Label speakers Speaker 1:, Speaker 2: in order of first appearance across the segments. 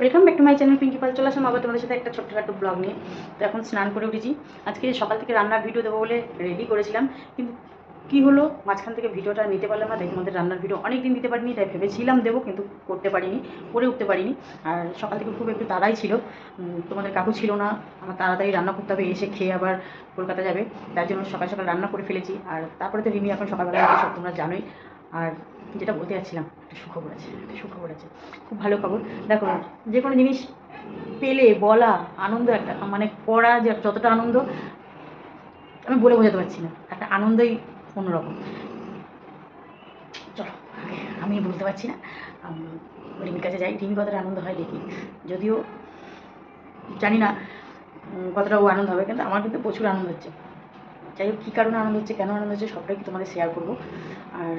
Speaker 1: Welcome back to my channel Pinki Pal চলে আসলাম আবার তোমাদের সাথে একটা ছোট্টখাটো ব্লগ নিয়ে। তো এখন স্নান করে উঠেছি। আজকে সকাল থেকে রান্নার ভিডিও দেবো বলে রেডি করেছিলাম, কিন্তু কী হলো মাঝখান থেকে ভিডিওটা নিতে পারলাম না তাই তোমাদের রান্নার ভিডিও অনেক দিন দিতে পারিনি, তাই ভেবেছিলাম দেবো, কিন্তু করতে পারিনি, করে উঠতে পারিনি। আর সকাল থেকে খুব একটু তাড়াই ছিল। তোমাদের কাকু ছিল না, আমার তাড়াতাড়ি রান্না করতে হবে, এসে খেয়ে আবার কলকাতা যাবে। তার জন্য সকাল সকাল রান্না করে ফেলেছি। আর তারপরে তো রিমি এখন সকালবেলা সব তোমরা জানোই। আর যেটা বলতে যাচ্ছিলাম, একটা সুখবর আছে, একটা সুখবর আছে। খুব ভালো খবর। দেখো যে কোনো জিনিস পেলে, বলা, আনন্দ একটা মানে পড়া যে যতটা আনন্দ, আমি বলে বোঝাতে পারছি না। একটা আনন্দই অন্যরকম। চলো আমি বলতে পারছি না। রিমির কাছে যাই। রিমি কতটা আনন্দ হয় দেখি। যদিও, জানি না কতটা ও আনন্দ হবে, কিন্তু আমার কিন্তু প্রচুর আনন্দ হচ্ছে। যাই হোক, কী কারণে আনন্দ হচ্ছে, কেন আনন্দ হচ্ছে, সবটাই তোমাদের শেয়ার করব। আর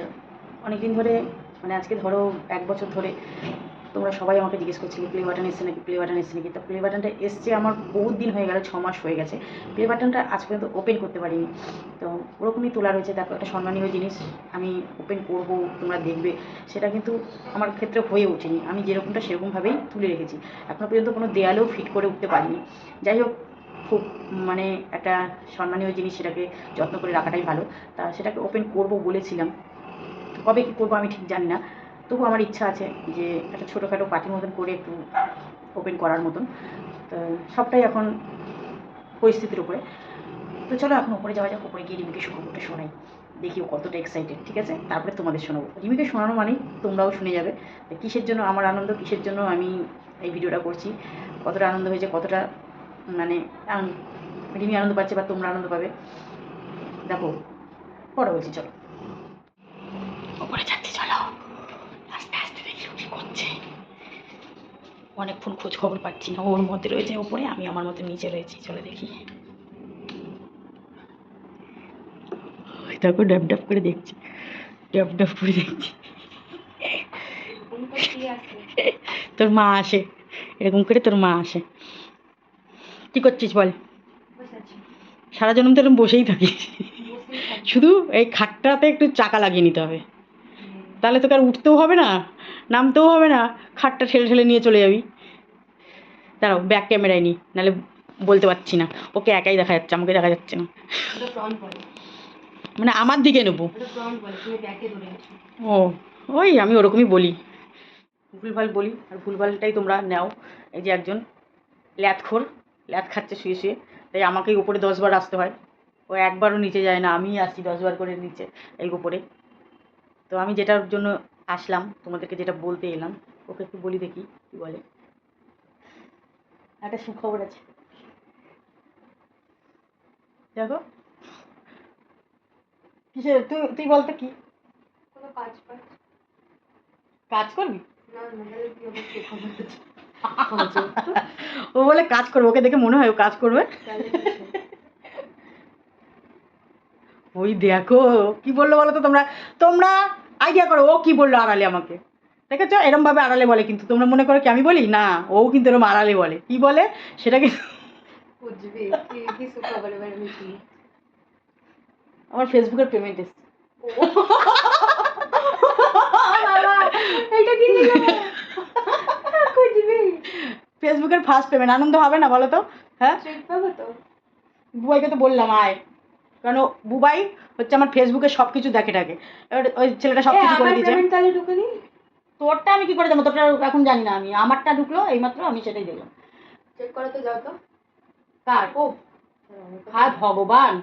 Speaker 1: অনেক দিন ধরে মানে আজকে ধরো এক বছর ধরে তোমরা সবাই আমাকে জিজ্ঞেস করছিলে প্লে বাটন এসছে নাকি প্লে বাটন এসছে নাকি? তো প্লে বাটনটা এসছে আমার বহুত দিন হয়ে গেল, ছ মাস হয়ে গেছে। প্লে বাটনটা আজ পর্যন্ত ওপেন করতে পারিনি। তো ওরকমই তোলা রয়েছে দেখো একটা সম্মানীয় জিনিস আমি ওপেন করব, তোমরা দেখবে। সেটা কিন্তু আমার ক্ষেত্রে হয়ে ওঠেনি। আমি যেরকমটা সেরকমভাবেই তুলে রেখেছি। এখনও পর্যন্ত কোনো দেয়ালেও ফিট করে উঠতে পারিনি। যাই হোক, খুব মানে একটা সম্মানীয় জিনিস সেটাকে যত্ন করে রাখাটাই ভালো। তা সেটাকে ওপেন করব বলেছিলাম। কবে কী করব আমি ঠিক জানি না। তবু আমার ইচ্ছা আছে যে একটা ছোটোখাটো পার্টির মতন করে একটু ওপেন করার মতন। তো সবটাই এখন পরিস্থিতির উপরে। তো চলো এখন উপরে যাওয়া যাক, উপরে গিয়ে রিমিকে সুখবরটা শোনাই। দেখি ও কতটা এক্সাইটেড ঠিক আছে? তারপরে তোমাদের শোনাবো। রিমিকে শোনানো মানেই তোমরাও শুনে যাবে কিসের জন্য আমার আনন্দ, কিসের জন্য আমি এই ভিডিওটা করছি, কতটা আনন্দ হয়েছে, কতটা মানে রিমি আনন্দ পাচ্ছে বা তোমরা আনন্দ পাবে। দেখো, পরে বলছি, চলো। ওপরে যাচ্ছি, চলো। আস্তে আস্তে দেখি কি করছে। অনেকক্ষণ খোঁজ খবর পাচ্ছি না, ওর মধ্যে রয়েছে ওপরে, আমি আমার মধ্যে নিচে রয়েছি, চলে দেখি। দেখো ডাব ডাব করে দেখছি। ডাব ডাব করে দেখছি। তোর মা আসে। এরকম করে তোর মা আসে। কি করছিস বল? সারা জন্ম তো বসেই থাকিস। শুধু এই খাটটাতে একটু চাকা লাগিয়ে নিতে হবে। তাহলে তোকে আর উঠতেও হবে না নামতেও হবে না খাটটা ঠেলে ঠেলে নিয়ে চলে যাবি। দাঁড়াও ব্যাক ক্যামেরায় নি নাহলে বলতে পারছি না। ওকে একাই দেখা যাচ্ছে আমাকে দেখা যাচ্ছে না। মানে আমার দিকে নেব। ও ওই আমি ওরকমই বলি। ভুলভাল বলি আর ভুলভালটাই তোমরা নাও। এই যে একজন ল্যাথখোর ল্যাথ খাচ্ছে শুয়ে শুয়ে। তাই আমাকেই উপরে দশবার আসতে হয়। ও একবারও নিচে যায় না আমিই আসি দশবার করে নিচে এই উপরে। তো আমি যেটার জন্য আসলাম তোমাদেরকে যেটা বলতে এলাম ওকে একটু বলি দেখি কী বলে। একটা সুখবর আছে। দেখো। কিসে তুই তুই বলতে কি? কাজ করবি? ও বলে কাজ করবে ওকে দেখে মনে হয় ও কাজ করবে। ওই দেখো কি বলল বলো তো তোমরা? তোমরা আইডিয়া করো ও কি বলল আড়ালে আমাকে দেখেছ এরম ভাবে আড়ালে বলে কিন্তু তোমরা মনে করো কি আমি বলি না ও কিন্তু এরম আড়ালে বলে কি বলে সেটা কিন্তু আমার ফেসবুকের পেমেন্ট এসছে ফেসবুকের ফার্স্ট পেমেন্ট আনন্দ হবে না বলো তো হ্যাঁ বুবাইকে তো বললাম আয় কারণ ও- বুবাই হচ্ছে আমার ফেসবুকে সব কিছু দেখে থাকে এবার ওই ছেলেটা সব কিছু করে দিয়েছে। তোরটা আমি কি করে জানব? তোরটা এখন জানি না আমি। আমারটা ঢুকলো এইমাত্র আমি সেটাই দেখলাম। কার ও হায় ভগবান।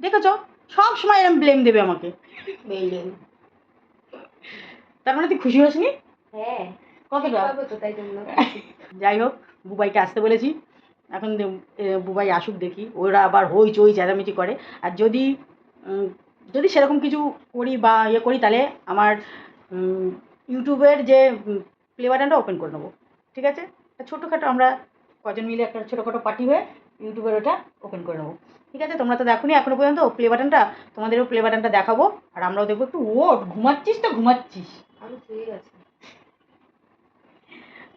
Speaker 1: দেখেছ? সব সময় এরকম ব্লেম দেবে আমাকে। তার মানে তুই খুশি হসনি কতটা? যাই হোক বুবাইকে আসতে বলেছি। এখন বুবাই আসুক দেখি ওরা আবার হই চই চেঁচামেচি করে। আর যদি যদি সেরকম কিছু করি বা ইয়ে করি তাহলে আমার ইউটিউবের যে প্লে বাটনটা ওপেন করে নেব। ঠিক আছে? ছোটোখাটো আমরা কজন মিলে একটা ছোটোখাটো পার্টি হয়ে ইউটিউবের ওটা ওপেন করে নেব। ঠিক আছে? তোমরা তো দেখোনি এখনও পর্যন্ত প্লে বাটনটা তোমাদেরও প্লে বাটনটা দেখাবো। আর আমরাও দেখব একটু ওট ঘুমাচ্ছিস তো ঘুমাচ্ছিস।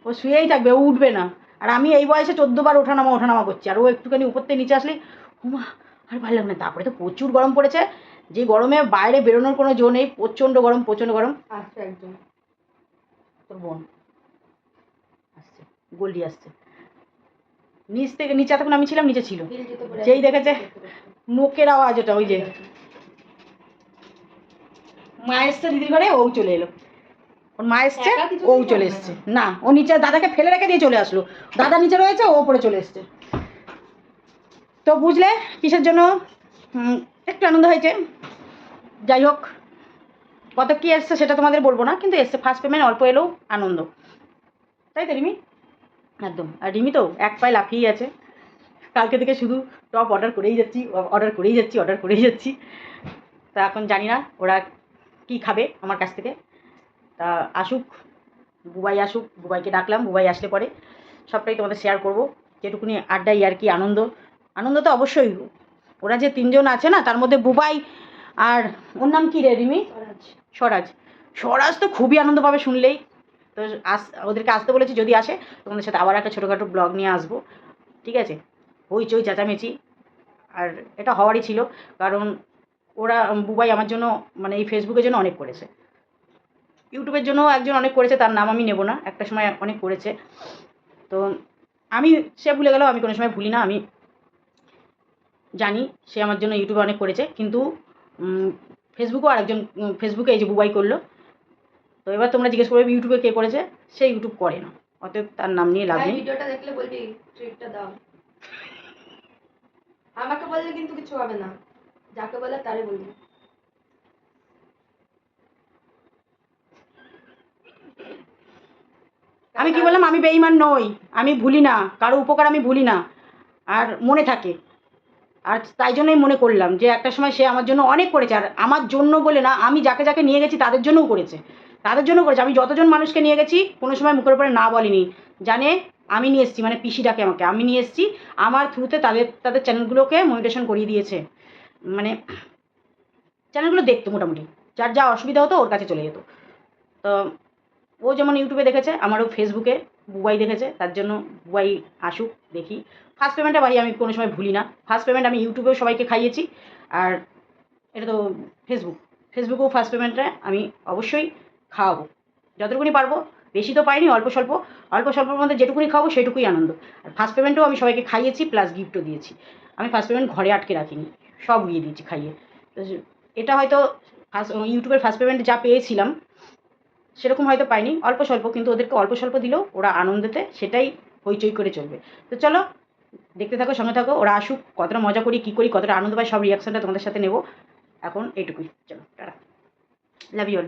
Speaker 1: ও শুয়েই থাকবে ও উঠবে না। আর আমি এই বয়সে চোদ্দবার ওঠানামা ওঠানামা করছি। আর ও একটুখানি উপর থেকে নিচে আসলেই হুমা আর ভালো লাগবে না। তারপরে তো প্রচুর গরম পড়েছে। যে গরমে বাইরে বেরোনোর কোনো জো নেই প্রচণ্ড গরম প্রচণ্ড গরম।
Speaker 2: আসছে একজন
Speaker 1: তোর বোন। আসছে গোল্ডি আসছে। নিচ থেকে নিচে এতক্ষণ আমি ছিলাম নিচে ছিল। যেই দেখেছে নোকের আওয়াজ ওটা ওই যে। মা এসছে দিদির ঘরে ও চলে এলো। ওর মা এসছে ও চলে এসছে। না ও নিচে দাদাকে ফেলে রেখে দিয়ে চলে আসলো। দাদা নিচে রয়েছে ও উপরে চলে এসছে। তো বুঝলে কিসের জন্য? একটু আনন্দ হয়েছে। যাই হোক কত কী এসছে সেটা তোমাদের বলব না কিন্তু এসছে ফার্স্ট পেমেন্ট অল্প এলেও আনন্দ। তাই তো রিমি? একদম। আর রিমি তো এক পায়ে লাফিয়েই আছে। কালকে থেকে শুধু টপ অর্ডার করেই যাচ্ছি অর্ডার করেই যাচ্ছি অর্ডার করেই যাচ্ছি। তা এখন জানি না ওরা কি খাবে আমার কাছ থেকে। তা আসুক বুবাই আসুক বুবাইকে ডাকলাম বুবাই আসলে পরে সবটাই তোমাদের শেয়ার করব। যেটুকুনি আড্ডাই আর কি আনন্দ। আনন্দ তো অবশ্যই। ওরা যে তিনজন আছে না তার মধ্যে বুবাই আর ওর নাম কী রে রিমি?
Speaker 2: স্বরাজ।
Speaker 1: স্বরাজ। স্বরাজ তো খুবই আনন্দ পাবে শুনলেই। তো আস ওদেরকে আসতে বলেছি যদি আসে তোমাদের সাথে আবার একটা ছোটোখাটো ব্লগ নিয়ে আসব। ঠিক আছে? হইচই চেঁচামেচি। আর এটা হওয়ারই ছিল। কারণ ওরা বুবাই আমার জন্য মানে এই ফেসবুকের জন্য অনেক করেছে। ইউটিউবের জন্য একজন অনেক করেছে তার নাম আমি নেব না একটা সময় অনেক করেছে। তো আমি সে ভুলে গেলেও আমি কোনো সময় ভুলি না আমি জানি সে আমার জন্য ইউটিউবে অনেক করেছে কিন্তু ফেসবুকেও আরেকজন ফেসবুকে এই যে বুবাই করল। তো এবার তোমরা জিজ্ঞেস করবে ইউটিউবে কে করেছে সে ইউটিউব করে না অতএব তার নাম নিয়ে লাভ নেই।
Speaker 2: ভিডিওটা দেখলে বলবি দাও। আমাকে বললে কিন্তু কিছু হবে না যাকে বলে তারে বলবি
Speaker 1: আমি কি বললাম? আমি বেইমান নই। আমি ভুলি না। কারও উপকার আমি ভুলি না। আর মনে থাকে। আর তাই জন্যই মনে করলাম যে একটা সময় সে আমার জন্য অনেক করেছে। আর আমার জন্য বলে না, আমি যাকে যাকে নিয়ে গেছি তাদের জন্যও করেছে। তাদের জন্য করেছে। আমি যতজন মানুষকে নিয়ে গেছি, কোনো সময় মুখের উপরে না বলিনি। জানে, আমি নিয়ে এসেছি মানে পিসি ডাকে আমাকে। আমি নিয়ে এসেছি, আমার থ্রুতে তাদের তাদের চ্যানেলগুলোকে মনিটেশন করিয়ে দিয়েছে। মানে চ্যানেলগুলো দেখতো মোটামুটি। যার যা অসুবিধা হতো ওর কাছে চলে যেত। তো ও যেমন ইউটিউবে দেখেছে, আমারও ফেসবুকে বুবাই দেখেছে, তার জন্য বুবাই আসুক, দেখি। ফার্স্ট পেমেন্টটা ভাই, আমি কোনো সময় ভুলি না। ফার্স্ট পেমেন্ট আমি ইউটিউবেও সবাইকে খাইয়েছি, আর এটা তো ফেসবুক। ফেসবুকেও ফার্স্ট পেমেন্টটা আমি অবশ্যই খাওয়াবো। যতটুকুনি পারব, বেশি তো পাইনি, অল্প স্বল্প। অল্প স্বল্পর মধ্যে যেটুকুনি খাব, সেটুকুই আনন্দ। আর ফার্স্ট পেমেন্টও আমি সবাইকে খাইয়েছি প্লাস গিফটও দিয়েছি। আমি ফার্স্ট পেমেন্ট ঘরে আটকে রাখিনি, সব উড়িয়ে দিয়েছি খাইয়ে। তো এটা হয়তো ফার্স্ট ইউটিউবের ফার্স্ট পেমেন্ট যা পেয়েছিলাম সেরকম হয়তো পাইনি। অল্প স্বল্প, কিন্তু ওদেরকে অল্প স্বল্প দিলেও ওরা আনন্দতে সেটাই হইচই করে চলবে। তো চলো, দেখতে থাকো, সঙ্গে থাকো, ওরা আসুক, কতটা মজা করি, কী করি, কতটা আনন্দ পাই, সব রিয়াকশানটা তোমাদের সাথে নেব। এখন এইটুকুই। চলো, টাটা। Love you